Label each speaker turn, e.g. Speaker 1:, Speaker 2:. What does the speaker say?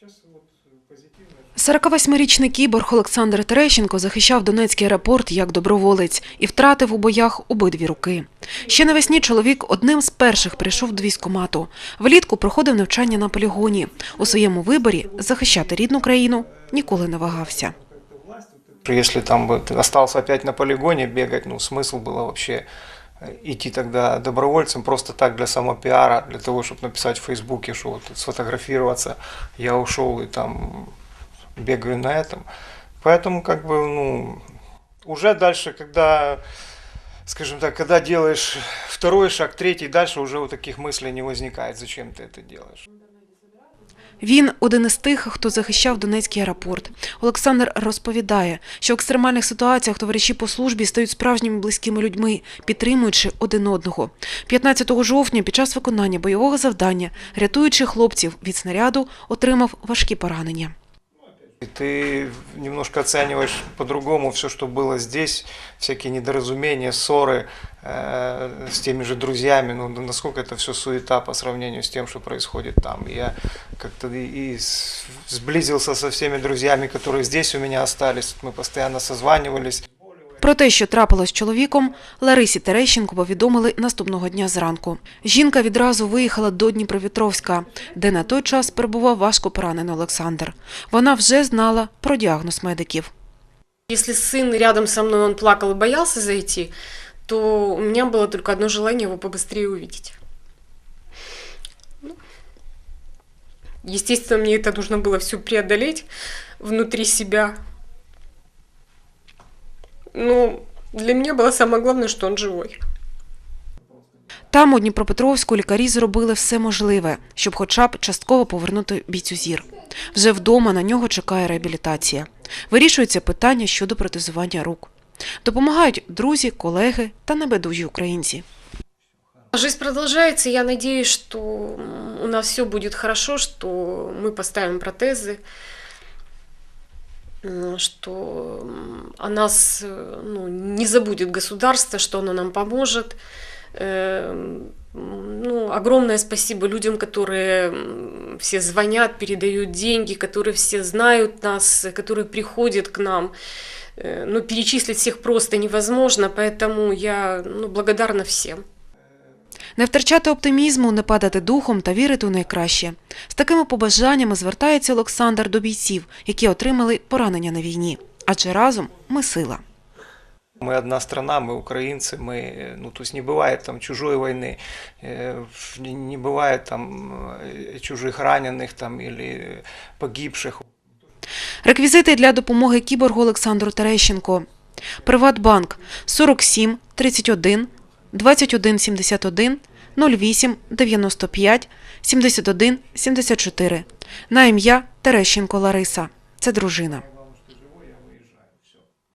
Speaker 1: Сейчас вот позитивно.
Speaker 2: 48-річний кіборг Олександр Терещенко захищав Донецький аеропорт як доброволець і втратив у боях обидві руки. Ще навесні чоловік одним з перших прийшов до військкомату. Влітку проходив навчання на полігоні. У своєму виборі захищати рідну країну ніколи не вагався.
Speaker 3: Если там бы ты остался опять на полигоне бегать, ну смысл было вообще э, Идти тогда добровольцем просто так для самопиара, для того, чтобы написать в Фейсбуке, что вот сфотографироваться, я ушел и там бегаю на этом. Поэтому как бы, ну, уже дальше, когда, скажем так, когда делаешь второй шаг, третий, дальше уже вот таких мыслей не возникает, зачем ты это делаешь.
Speaker 2: Він один із тих, хто захищав Донецький аеропорт. Олександр розповідає, що в екстремальних ситуаціях товариші по службі стають справжніми близькими людьми, підтримуючи один одного. 15 жовтня під час виконання бойового завдання, рятуючи хлопців від снаряду, отримав важкі поранення.
Speaker 3: И ты немножко оцениваешь по-другому все, что было здесь, всякие недоразумения, ссоры э, с теми же друзьями, ну, насколько это все суета по сравнению с тем, что происходит там. И Я как-то и, и с- сблизился со всеми друзьями, которые здесь у меня остались, мы постоянно созванивались.
Speaker 2: Про те, що трапилось з чоловіком, Ларисі Терещенко повідомили наступного дня зранку. Жінка відразу виїхала до Дніпровітровська, де на той час перебував важко поранений Олександр. Вона вже знала про діагноз медиків.
Speaker 4: Если сын рядом со мной, он плакал и боялся зайти, то у меня было только одно желание его побыстрее увидеть. Ну, Естественно, мне это нужно было все преодолеть внутри себя. Но для меня было самое главное, что он живой.
Speaker 2: Там у Дніпропетровську лікарі зробили все можливе, щоб хоча б частково повернути бійцю зір. Вже вдома на нього чекає реабілітація. Вирішується питання щодо протезування рук. Допомагають друзі, колеги та небайдужі українці.
Speaker 4: Жизнь продолжается, и я надеюсь, что м, у нас все будет хорошо, что мы поставим протезы, м, Что м, о нас э, ну, не забудет государство, что оно нам поможет. Э, Ну, огромное спасибо людям, которые все звонят, передают деньги, которые все знают нас, которые приходят к нам. Э, Ну, перечислить всех просто невозможно, поэтому я ну, благодарна всем.
Speaker 2: Не втрачати оптимізму, не падати духом та вірити у найкраще. З такими побажаннями звертається Олександр до бійців, які отримали поранення на війні. Адже разом ми сила.
Speaker 3: Мы одна страна, мы украинцы, мы, э, ну, то есть не бывает там чужой войны, э, не не бывает там э, чужих раненых там или погибших.
Speaker 2: Реквізити для допомоги кіборгу Олександру Терещенко. Приватбанк 47 31 21 71 08 95 71 74. На ім'я Терещенко Лариса. Це дружина.